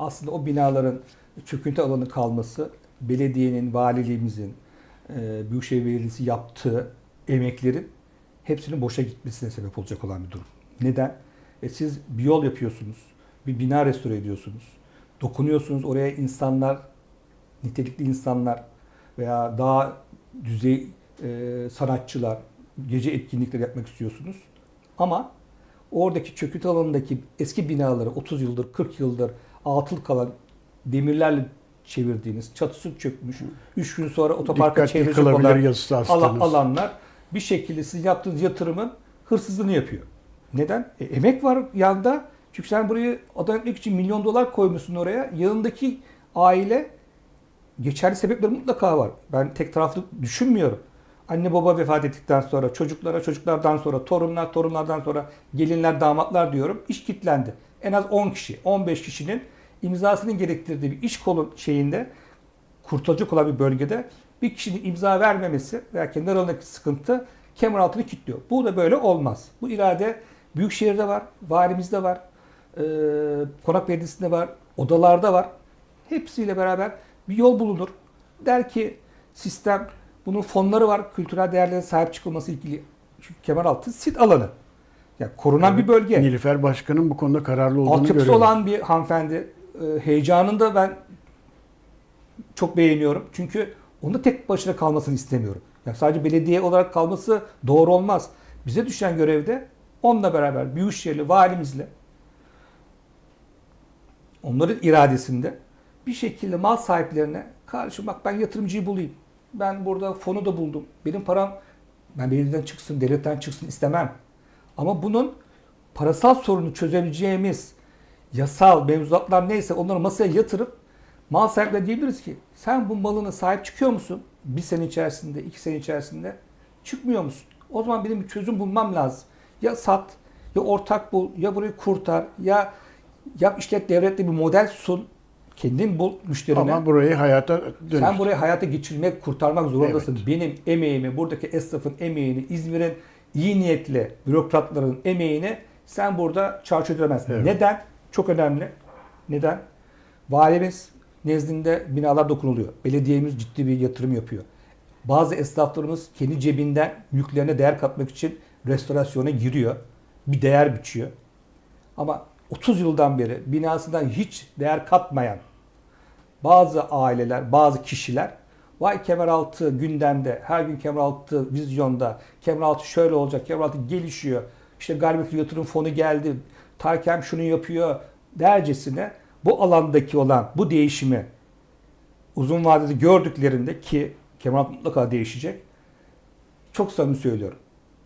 aslında o binaların çöküntü alanı kalması belediyenin, valiliğimizin, e, Büyükşehir Belediyesi yaptığı emeklerin hepsinin boşa gitmesine sebep olacak olan bir durum. Neden? E siz bir yol yapıyorsunuz, bir bina restore ediyorsunuz, dokunuyorsunuz oraya insanlar, nitelikli insanlar veya daha düzey e, sanatçılar, gece etkinlikleri yapmak istiyorsunuz. Ama oradaki çöküntü alanındaki eski binaları 30 yıldır, 40 yıldır atıl kalan demirlerle çevirdiğiniz, çatısı çökmüş, 3 gün sonra otoparka Dikkat çevirecek olan yazısı ala- hastanız. alanlar bir şekilde sizin yaptığınız yatırımın hırsızlığını yapıyor. Neden? E, emek var yanda. Çünkü sen burayı adam etmek için milyon dolar koymuşsun oraya. Yanındaki aile geçerli sebepleri mutlaka var. Ben tek taraflı düşünmüyorum. Anne baba vefat ettikten sonra çocuklara, çocuklardan sonra torunlar, torunlardan sonra gelinler, damatlar diyorum. İş kitlendi. En az 10 kişi, 15 kişinin imzasının gerektirdiği bir iş kolu şeyinde kurtulacak olan bir bölgede bir kişinin imza vermemesi veya kendi aralarındaki sıkıntı kemer altını kilitliyor. Bu da böyle olmaz. Bu irade Büyükşehir'de var, valimizde var, e, Konak Belediyesi'nde var, odalarda var. Hepsiyle beraber bir yol bulunur. Der ki sistem bunun fonları var. Kültürel değerlere sahip çıkılması ilgili. Kemeraltı sit alanı. Yani korunan bir bölge. Nilüfer Başkan'ın bu konuda kararlı olduğunu Altyapısı görüyoruz. olan bir hanımefendi. E, heyecanını da ben çok beğeniyorum. Çünkü onda tek başına kalmasını istemiyorum. Yani sadece belediye olarak kalması doğru olmaz. Bize düşen görevde onunla beraber Büyükşehirli valimizle onların iradesinde bir şekilde mal sahiplerine karşı bak ben yatırımcıyı bulayım. Ben burada fonu da buldum. Benim param ben belediyeden çıksın, devletten çıksın istemem. Ama bunun parasal sorunu çözebileceğimiz yasal mevzuatlar neyse onları masaya yatırıp mal sahiplerine diyebiliriz ki sen bu malına sahip çıkıyor musun? Bir sene içerisinde, iki sene içerisinde çıkmıyor musun? O zaman benim bir çözüm bulmam lazım. Ya sat, ya ortak bul, ya burayı kurtar, ya yap işlet devletle bir model sun. Kendin bul müşterine. Ama burayı hayata dönüş. Sen burayı hayata geçirmek, kurtarmak zorundasın. Benim emeğimi, buradaki esnafın emeğini, İzmir'in iyi niyetli bürokratların emeğini sen burada çarçur edemezsin. Evet. Neden? Çok önemli. Neden? Valimiz nezdinde binalar dokunuluyor. Belediyemiz ciddi bir yatırım yapıyor. Bazı esnaflarımız kendi cebinden mülklerine değer katmak için restorasyona giriyor. Bir değer biçiyor. Ama 30 yıldan beri binasından hiç değer katmayan bazı aileler, bazı kişiler vay Kemeraltı gündemde, her gün Kemeraltı vizyonda, Kemeraltı şöyle olacak, Kemeraltı gelişiyor, işte galiba yatırım fonu geldi, Tarkem şunu yapıyor dercesine bu alandaki olan bu değişimi uzun vadede gördüklerinde ki Kemeraltı mutlaka değişecek. Çok samimi söylüyorum.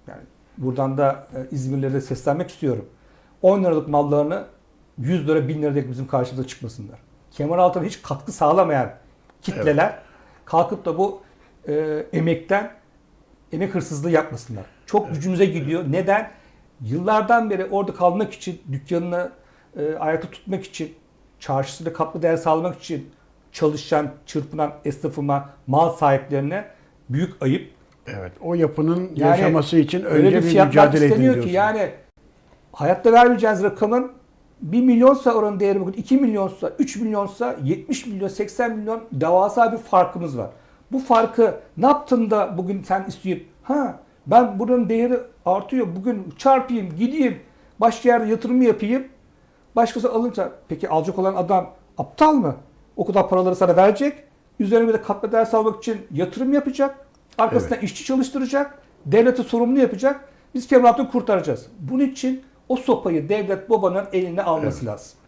Yani buradan da e, İzmirlilere de seslenmek istiyorum. 10 liralık mallarını 100 lira 1000 lira bizim karşımıza çıkmasınlar. Kemer altına hiç katkı sağlamayan kitleler kalkıp da bu e, emekten emek hırsızlığı yapmasınlar. Çok gücümüze gidiyor. Neden? Yıllardan beri orada kalmak için, dükkanını e, ayakta tutmak için, çarşısında katma değer sağlamak için çalışan, çırpınan esnafıma, mal sahiplerine büyük ayıp. Evet. O yapının Yani yaşaması için önce bir bir mücadele edin diyorsun. ki yani hayatta vermeyeceğiniz rakamın 1 milyonsa oranın değeri bugün 2 milyonsa, 3 milyonsa, 70 milyon, 80 milyon devasa bir farkımız var. Bu farkı ne yaptın da bugün sen isteyip ha ben buranın değeri artıyor bugün çarpayım gideyim başka yerde yatırım yapayım başkası alınca peki alacak olan adam aptal mı? O kadar paraları sana verecek. Üzerine bir de katma değer sağlamak için yatırım yapacak. Arkasından işçi çalıştıracak. Devlete sorumlu yapacak. Biz Kemal kurtaracağız. Bunun için o sopayı devlet babanın eline alması lazım.